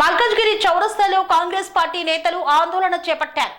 మల్కజ్గిరి చౌరస్తాలో కాంగ్రెస్ పార్టీ నేతలు ఆందోళన చేపట్టారు.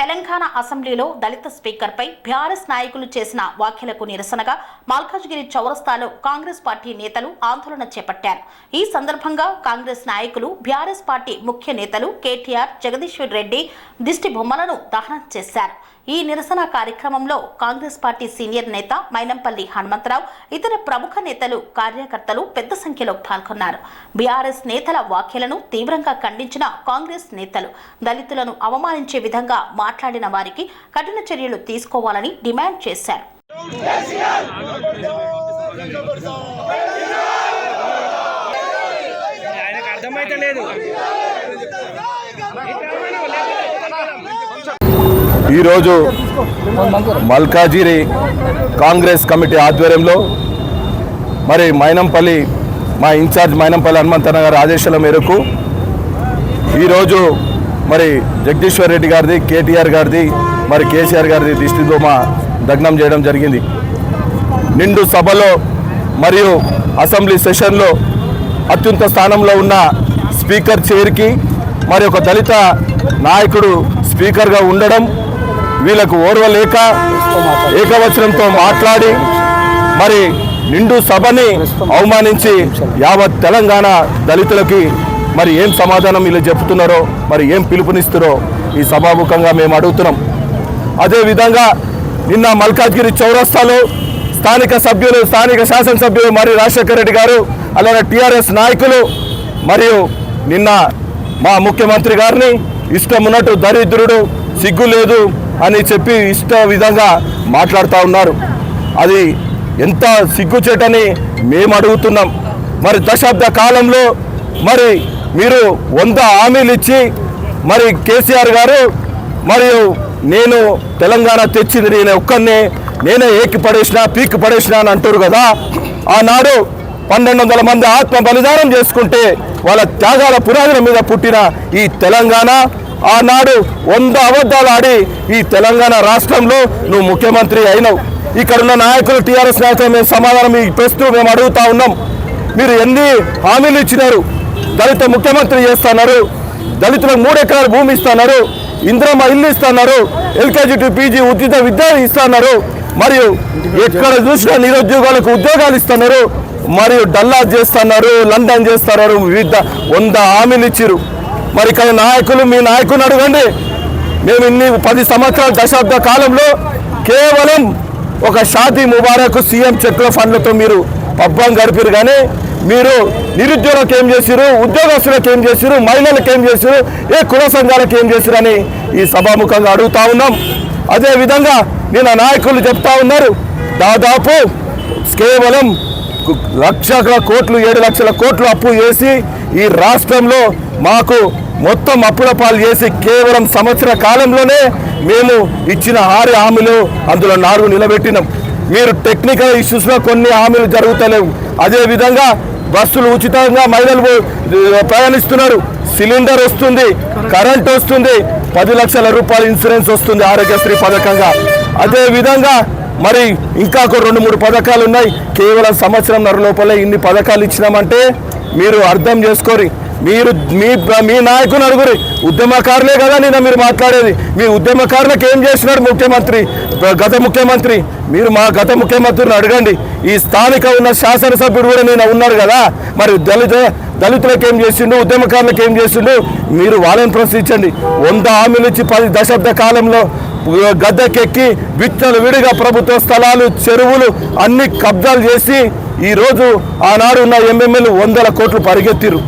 తెలంగాణ అసెంబ్లీలో దళిత స్పీకర్పై బీఆర్ఎస్ నాయకులు చేసిన వ్యాఖ్యలకు నిరసనగా మల్కాజ్గిరి చౌరస్తాలో కాంగ్రెస్ పార్టీ నేతలు ఆందోళన చేపట్టారు. ఈ సందర్భంగా కాంగ్రెస్ నాయకులు బీఆర్ఎస్ పార్టీ ముఖ్య నేతలు కేటీఆర్ జగదీశ్వర్ రెడ్డి దిష్టి బొమ్మలను దహనం చేశారు. ఈ నిరసన కార్యక్రమంలో కాంగ్రెస్ పార్టీ సీనియర్ నేత మైనంపల్లి హనుమంతరావు ఇతర ప్రముఖ నేతలు కార్యకర్తలు పెద్ద సంఖ్యలో పాల్గొన్నారు. బీఆర్ఎస్ నేతల వ్యాఖ్యలను తీవ్రంగా ఖండించిన కాంగ్రెస్ నేతలు దళితులను అవమానించే విధంగా మాట్లాడిన వారికి కఠిన చర్యలు తీసుకోవాలని డిమాండ్ చేశారు. అర్థమైతే లేదు ఈరోజు మల్కాజిరి కాంగ్రెస్ కమిటీ ఆధ్వర్యంలో మరి మైనంపల్లి మా ఇన్ఛార్జ్ మైనంపల్లి హనుమంతన్న గారి ఆదేశాల మేరకు ఈరోజు మరి జగదీశ్వర్ రెడ్డి గారిది కేటీఆర్ గారిది మరి కేసీఆర్ గారిది దిష్టితో మా దగ్నం చేయడం జరిగింది. నిండు సభలో మరియు అసెంబ్లీ సెషన్లో అత్యున్నత స్థానంలో ఉన్న స్పీకర్ చైర్కి మరి ఒక దళిత నాయకుడు స్పీకర్గా ఉండడం వీళ్ళకు ఓర్వలేక ఏకవచనంతో మాట్లాడి మరి నిండు సభని అవమానించి యావత్ తెలంగాణ దళితులకి మరి ఏం సమాధానం వీళ్ళు చెప్తున్నారో మరి ఏం పిలుపునిస్తారో ఈ సభాముఖంగా మేము అడుగుతున్నాం. అదేవిధంగా నిన్న మల్కాజ్గిరి చౌరస్తాలో స్థానిక సభ్యులు స్థానిక శాసనసభ్యులు మరియు రాజశేఖర రెడ్డి గారు అలానే టీఆర్ఎస్ నాయకులు మరియు నిన్న మా ముఖ్యమంత్రి గారిని ఇష్టం ఉన్నట్టు దరిద్రుడు సిగ్గు లేదు అని చెప్పి ఇష్ట విధంగా మాట్లాడుతూ ఉన్నారు. అది ఎంత సిగ్గుచేటని మేము అడుగుతున్నాం. మరి దశాబ్ద కాలంలో మరి మీరు వంద హామీలు ఇచ్చి మరి కేసీఆర్ గారు మరియు నేను తెలంగాణ తెచ్చింది నేను ఒక్కరినే నేనే ఏకి పడేసిన పీకి పడేసిన అని అంటారు కదా. ఆనాడు పన్నెండు వందల మంది ఆత్మ బలిదానం చేసుకుంటే వాళ్ళ త్యాగాల పురాణం మీద పుట్టిన ఈ తెలంగాణ ఆనాడు వంద అబద్ధాలు ఆడి ఈ తెలంగాణ రాష్ట్రంలో నువ్వు ముఖ్యమంత్రి అయినావు. ఇక్కడ ఉన్న నాయకులు టీఆర్ఎస్ నాయకులు మేము సమాధానం మీకు ప్రశ్న మేము అడుగుతా ఉన్నాం. మీరు ఎన్ని హామీలు ఇచ్చినారు? దళిత ముఖ్యమంత్రి చేస్తున్నారు దళితులకు మూడు ఎకరాల భూమి ఇస్తున్నారు ఇంద్రమ్మ ఇల్లు ఇస్తున్నారు ఎల్కేజీ టు పీజీ ఉచిత విద్య ఇస్తున్నారు మరియు ఎక్కడ చూసినా నిరుద్యోగాలకు ఉద్యోగాలు ఇస్తున్నారు మరియు డల్లా చేస్తున్నారు లండన్ చేస్తున్నారు వివిధ వంద హామీలు ఇచ్చిరు మరి ఇక్కడ నాయకులు మీ నాయకుని అడగండి. మేము ఇన్ని పది సంవత్సరాల దశాబ్ద కాలంలో కేవలం ఒక షాదీ ముబారక్ సీఎం చెక్కుల ఫండ్లతో మీరు పబ్బం గడిపారు కానీ మీరు నిరుద్యోగులకు ఏం చేశారు ఉద్యోగస్తులకు ఏం చేశారు మహిళలకు ఏం చేశారు ఏ కుల సంఘాలకు ఏం చేసిరు అని ఈ సభాముఖంగా అడుగుతా ఉన్నాం. అదేవిధంగా నిన్న నాయకులు చెప్తా ఉన్నారు. దాదాపు కేవలం లక్షల కోట్లు ఏడు లక్షల కోట్లు అప్పు చేసి ఈ రాష్ట్రంలో మాకు మొత్తం అప్పుల పాలు చేసి కేవలం సంవత్సర కాలంలోనే మేము ఇచ్చిన ఆరు హామీలు అందులో నాలుగు నిలబెట్టినాం. మీరు టెక్నికల్ ఇష్యూస్లో కొన్ని హామీలు జరుగుతలేవు. అదేవిధంగా బస్సులు ఉచితంగా మహిళలు ప్రయాణిస్తున్నారు. సిలిండర్ వస్తుంది కరెంట్ వస్తుంది పది లక్షల రూపాయల ఇన్సూరెన్స్ వస్తుంది ఆరోగ్యశ్రీ పథకంగా. అదేవిధంగా మరి ఇంకా ఒక రెండు మూడు పథకాలు ఉన్నాయి. కేవలం సంవత్సరంన్నర లోపలే ఇన్ని పథకాలు ఇచ్చినామంటే మీరు అర్థం చేసుకోరి. మీరు మీ మీ నాయకుని అడుగురి. ఉద్యమకారులే కదా నిన్న మీరు మాట్లాడేది. మీ ఉద్యమకారులకు ఏం చేస్తున్నాడు ముఖ్యమంత్రి? గత ముఖ్యమంత్రి. మీరు మా గత ముఖ్యమంత్రిని అడగండి. ఈ స్థానిక ఉన్న శాసనసభ్యుడు కూడా నేను ఉన్నాడు కదా. మరి దళిత దళితులకు ఏం చేసిండు? ఉద్యమకారులకు ఏం చేసిండు? మీరు వాళ్ళని ప్రశ్నించండి. వంద హామీలు ఇచ్చి పది దశాబ్ద కాలంలో గద్దెకెక్కి విత్తలు విడిగా ప్రభుత్వ స్థలాలు చెరువులు అన్ని కబ్జాలు చేసి ఈరోజు ఆనాడు ఉన్న ఎమ్మెల్యేలు వందల కోట్లు పరిగెత్తిరు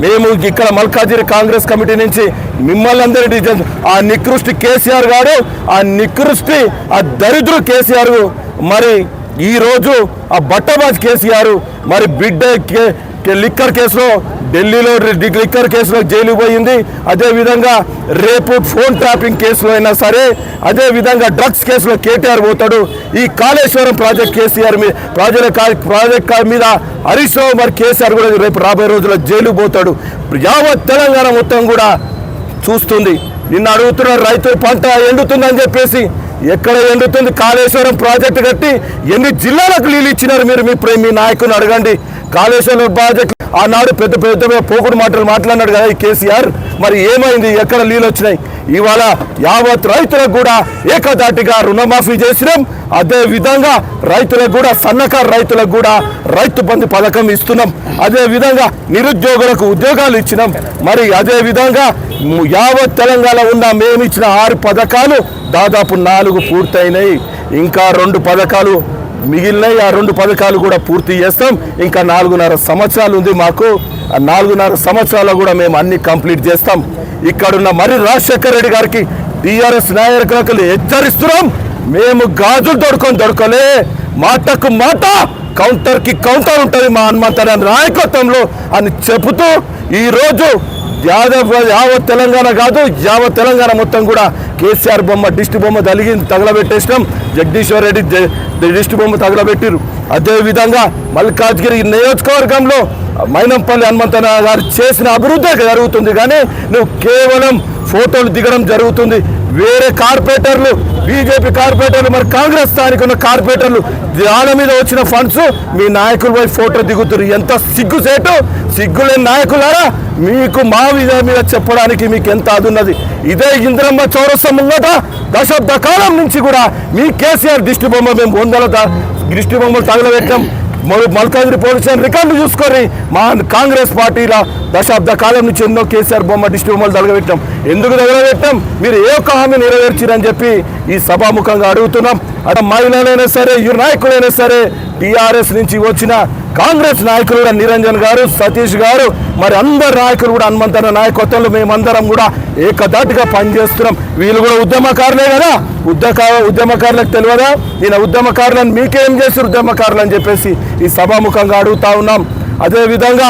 మేము ఇక్కడ మల్కాజిరి కాంగ్రెస్ కమిటీ నుంచి మిమ్మల్ని అందరి ఆ నికృష్టి కేసీఆర్ గారు ఆ నికృష్టి ఆ దరిద్రు కేసీఆర్ మరి ఈరోజు ఆ బట్టబాజ్ కేసీఆర్ మరి బిడ్డ కే- లిక్కర్ కేసులో ఢిల్లీలో లిక్కర్ కేసులో జైలు పోయింది. అదేవిధంగా రేపు ఫోన్ ట్రాపింగ్ కేసులో అయినా సరే అదేవిధంగా డ్రగ్స్ కేసులో కేటీఆర్ పోతాడు. ఈ కాళేశ్వరం ప్రాజెక్ట్ కేసీఆర్ మీద ప్రాజెక్ట్ ప్రాజెక్ట్ మీద హరీష్ రావు మరి కేసీఆర్ కూడా రేపు రాబోయే రోజుల్లో జైలు పోతాడు. యావత్ తెలంగాణ మొత్తం కూడా చూస్తుంది. నిన్న అడుగుతున్న రైతులు పంట ఎండుతుందని చెప్పేసి ఎక్కడ ఎండుతుంది? కాళేశ్వరం ప్రాజెక్టు కట్టి ఎన్ని జిల్లాలకు నీళ్ళు ఇచ్చినారు మీరు మీ మీ నాయకుని అడగండి. కాళేశ్వరం ప్రాజెక్ట్ ఆనాడు పెద్ద పెద్ద పోకుడు మాటలు మాట్లాడినాడు కదా ఈ కేసీఆర్. మరి ఏమైంది? ఎక్కడ నీళ్ళు వచ్చినాయి? ఇవాళ యావత్ రైతులకు కూడా ఏకదాటిగా రుణమాఫీ చేసినాం. అదే విధంగా రైతులకు కూడా సన్నకారు రైతులకు కూడా రైతు బంధు పథకం ఇస్తున్నాం. అదే విధంగా నిరుద్యోగులకు ఉద్యోగాలు ఇచ్చినాం. మరి అదే విధంగా యావత్ తెలంగాణ ఉన్న మేమిచ్చిన ఆరు పథకాలు దాదాపు నాలుగు పూర్తయినాయి. ఇంకా రెండు పథకాలు మిగిలిన ఆ రెండు పథకాలు కూడా పూర్తి చేస్తాం. ఇంకా నాలుగున్నర సంవత్సరాలు ఉంది మాకు. ఆ నాలుగున్నర సంవత్సరాలు కూడా మేము అన్ని కంప్లీట్ చేస్తాం. ఇక్కడున్న మరి రాజశేఖర రెడ్డి గారికి టీఆర్ఎస్ నాయకులకు హెచ్చరిస్తున్నాం. మేము గాజులు దొడుకొని దొరకలే మాటకు మాట కౌంటర్కి కౌంటర్ ఉంటుంది మా హనుమంతర నాయకత్వంలో అని చెబుతూ ఈరోజు యాదవ్ యావత్ తెలంగాణ కాదు యావత్ తెలంగాణ మొత్తం కూడా కేసీఆర్ బొమ్మ దిష్టి బొమ్మ తగిలి తగలబెట్టేసినాం. జగదీశ్వర్ రెడ్డి దిష్టి బొమ్మ తగలబెట్టిరు అదేవిధంగా మల్కాజ్గిరి నియోజకవర్గంలో మైనంపల్లి హనుమంతన గారు చేసిన అభివృద్ధి జరుగుతుంది. కానీ నువ్వు కేవలం ఫోటోలు దిగడం జరుగుతుంది. వేరే కార్పొరేటర్లు బీజేపీ కార్పొరేటర్లు మరి కాంగ్రెస్ స్థానిక ఉన్న కార్పొరేటర్లు దాని మీద వచ్చిన ఫండ్స్ మీ నాయకుల పోయి ఫోటో దిగుతారు ఎంత సిగ్గుసేటు సిగ్గులేని నాయకులారా మీకు మా మీద మీద చెప్పడానికి మీకు ఎంత అదున్నది? ఇదే ఇంద్రమ్మ చౌరస్తా ముంగట దశాబ్ద కాలం నుంచి కూడా మీ కేసీఆర్ దిష్టి బొమ్మ మేము వందల ద- బొమ్మలు తగలబెట్టాం. మల్కాజ్గిరి పోలీస్ స్టేషన్ రికార్డు చూసుకొని మా కాంగ్రెస్ పార్టీల దశాబ్ద కాలం నుంచి ఎన్నో కేసీఆర్ బొమ్మ దిష్టి బొమ్మలు తగలబెట్టాం ఎందుకు తగలబెట్టాం మీరు ఏ ఒక్క హామీ నెరవేర్చిరని చెప్పి ఈ సభాముఖంగా అడుగుతున్నాం. అక్కడ మహిళలైనా సరే ఈ నాయకులైనా సరే టీఆర్ఎస్ నుంచి వచ్చిన కాంగ్రెస్ నాయకులు కూడా నిరంజన్ గారు సతీష్ గారు మరి అందరు నాయకులు కూడా హనుమంతన నాయకత్వంలో మేమందరం కూడా ఏకదాటిగా పనిచేస్తున్నాం. వీళ్ళు కూడా ఉద్యమకారులే కదా. ఉద్యక ఉద్యమకారులకు తెలియదా? ఈయన ఉద్యమకారులను మీకేం చేస్తారు ఉద్యమకారులు అని చెప్పేసి ఈ సభాముఖంగా అడుగుతా ఉన్నాం. అదేవిధంగా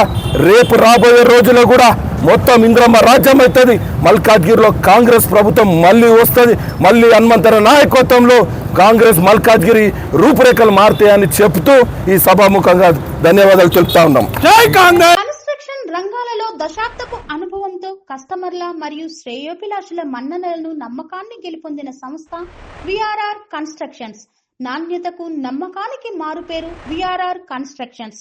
రేపు రాబోయే రోజుల్లో కూడా మొత్తం ఇంద్రమ్మ రాజ్యం అవుతుంది మల్కాజ్గిరిలో కాంగ్రెస్ ప్రభుత్వం మళ్ళీ వస్తుంది. మళ్ళీ హనుమంతర నాయకత్వంలో కాంగ్రెస్ మల్కాజ్గిరి రూపురేఖలు మారుతాయని చెప్తూ ఈ సభాముఖంగా ధన్యవాదాలు తెలుపుతా ఉన్నాం. జై కాంగ్రెస్! కన్స్ట్రక్షన్ రంగాలలో దశాబ్దపు అనుభవంతో కస్టమర్ల మరియు శ్రేయోభిలాషుల మన్ననలను నమ్మకాన్ని గెలుపొందిన సంస్థ విఆర్ఆర్ కన్స్ట్రక్షన్స్. నాణ్యతకు నమ్మకానికి మారుపేరు VRR constructions.